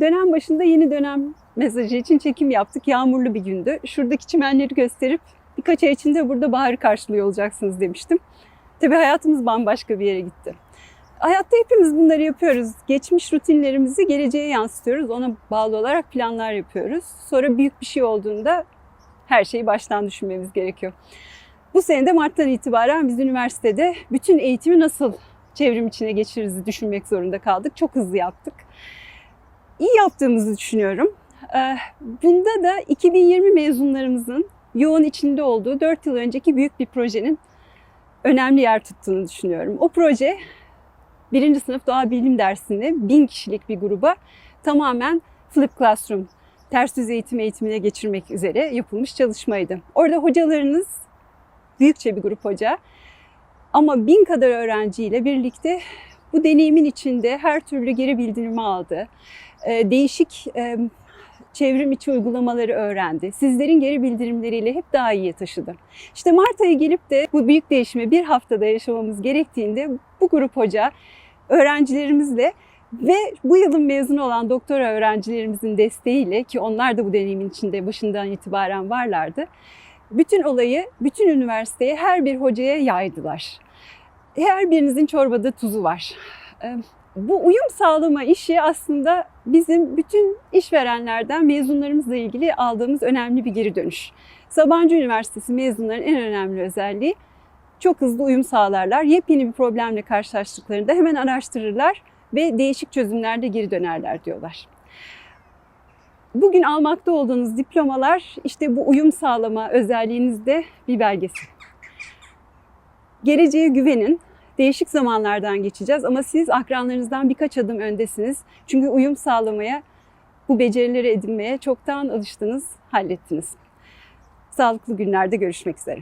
Dönem başında yeni dönem mesajı için çekim yaptık. Yağmurlu bir gündü. Şuradaki çimenleri gösterip birkaç ay içinde burada baharı karşılıyor olacaksınız demiştim. Tabii hayatımız bambaşka bir yere gitti. Hayatta hepimiz bunları yapıyoruz. Geçmiş rutinlerimizi geleceğe yansıtıyoruz. Ona bağlı olarak planlar yapıyoruz. Sonra büyük bir şey olduğunda her şeyi baştan düşünmemiz gerekiyor. Bu sene de Mart'tan itibaren biz üniversitede bütün eğitimi nasıl çevrim içine geçiririz düşünmek zorunda kaldık. Çok hızlı yaptık. İyi yaptığımızı düşünüyorum. Ee, Bunda da 2020 mezunlarımızın yoğun içinde olduğu 4 yıl önceki büyük bir projenin önemli yer tuttuğunu düşünüyorum. O proje birinci sınıf doğa bilim dersini bin kişilik bir gruba tamamen flip classroom, ters düz eğitim eğitimine geçirmek üzere yapılmış çalışmaydı. Orada hocalarınız büyükçe bir grup hoca ama bin kadar öğrenciyle birlikte bu deneyimin içinde her türlü geri bildirimi aldı. Ee, Değişik e, çevrim içi uygulamaları öğrendi. Sizlerin geri bildirimleriyle hep daha iyiye taşıdı. İşte Mart ayı gelip de bu büyük değişimi bir haftada yaşamamız gerektiğinde bu grup hoca öğrencilerimizle ve bu yılın mezunu olan doktora öğrencilerimizin desteğiyle ki onlar da bu deneyimin içinde başından itibaren varlardı. Bütün olayı bütün üniversiteye her bir hocaya yaydılar. Her birinizin çorbada tuzu var. Bu uyum sağlama işi aslında bizim bütün işverenlerden mezunlarımızla ilgili aldığımız önemli bir geri dönüş. Sabancı Üniversitesi mezunların en önemli özelliği çok hızlı uyum sağlarlar. Yepyeni bir problemle karşılaştıklarında hemen araştırırlar ve değişik çözümlerde geri dönerler diyorlar. Bugün almakta olduğunuz diplomalar işte bu uyum sağlama özelliğinizde bir belgesi. Geleceğe güvenin. Değişik zamanlardan geçeceğiz ama siz akranlarınızdan birkaç adım öndesiniz. Çünkü uyum sağlamaya, bu becerileri edinmeye çoktan alıştınız, hallettiniz. Sağlıklı günlerde görüşmek üzere.